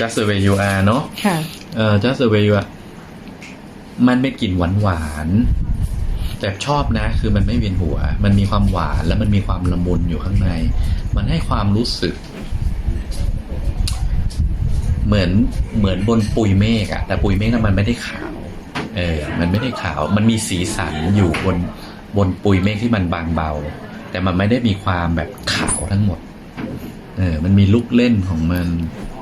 just the way you are เนอะค่ะเออ just the way you are มันเป็นกลิ่นหวานหวานๆแต่ชอบนะ คือมันไม่เวียนหัว มันมีความหวานแล้วมันมีความละมุนอยู่ข้างใน มันให้ความรู้สึก เหมือนเหมือนบนปุยเมฆอะแต่ปุยเมฆนั้นมันไม่ได้ขาว เออ มันไม่ได้ขาว มันมีสีสันอยู่บนบนปุยเมฆที่มันบางเบา แต่มันไม่ได้มีความแบบขาวทั้งหมด เออ มันมีลูกเล่นของมัน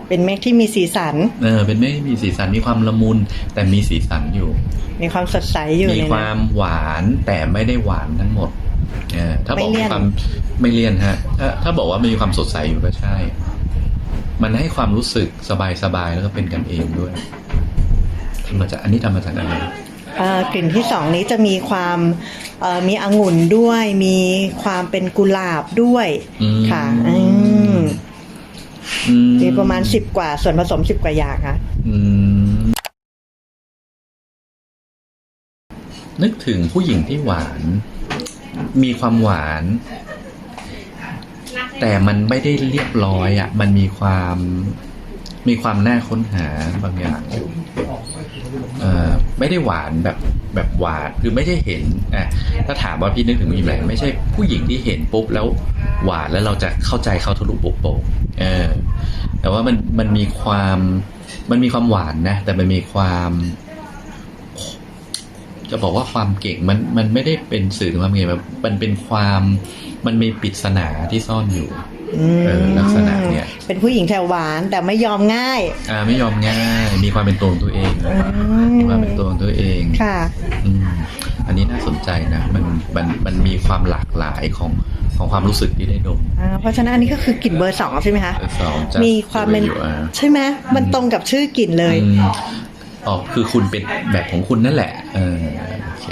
เป็นเมฆที่มีสีสัน เออ เป็นเมฆที่มีสีสัน มีความละมุน แต่มีสีสันอยู่ มีความสดใสอยู่มีในคนั้วานมหวานแต่ไม่ได้หวานทั้งหมดเออถ้าบอกไม่เลี่มียนความไม่เลี่ยนฮะ ถ้าถ้าบอกว่ามีความสดใสอยู่ก็ใช่ มันให้ความรู้สึกสบายๆแล้วก็เป็นกันเองด้วยทำมาจากอันนี้ทำมาจากอะไรเอ่อกลิ่นที่สองนี้จะมีความเอ่อมีองุ่นด้วย มีความเป็นกุหลาบด้วยอืมค่ะอืม อืมมีประมาณสิบกว่าส่วนผสมสิบกว่าอย่างค่ะ อืมนึกถึงผู้หญิงที่หวาน มีความหวาน แต่มันไม่ได้เรียบร้อยอะ มันมีความมีความน่าค้นหาบางอย่างอยู่เอ่อไม่ได้หวานแบบแบบหวานคือไม่ได้เห็นอะถ้าถามว่าพี่นึกถึงผู้หญิงอะไรไม่ใช่ผู้หญิงที่เห็นปุ๊บแล้ว หวานแล้วเราจะเข้าใจเขาทะลุปุโป่งเออ แต่ว่ามันมันมีความมันมีความหวานนะ แต่มันมีความ จะบอกว่าความเก่งมันมันไม่ได้เป็นสื่อถึงความเก่งมันมันเป็นความมันมีปริศนาที่ซ่อนอยู่อืมเออลักษณะเนี่ยเป็นผู้หญิงแถวหวานแต่ไม่ยอมง่าย อ่าไม่ยอมง่าย มีความเป็นตัวของตัวเองอืมีความเป็นตัวของตัวเองค่ะอืมอั นนี้น่าสนใจนะ มันมันมันมีความหลากหลายของของความรู้สึกที่ได้ดมอ่าเพราะฉะนั้นอันนี้ก็คือกลิ่นเบอร์สองใช่ไหมคะเออสองจะมีความเป็นอยู่อ่าใช่ไหมมันตรงกับชื่อกลิ่นเลยอืมอ๋อคือคุณเป็นแบบของคุณนั่นแหละเออโอเค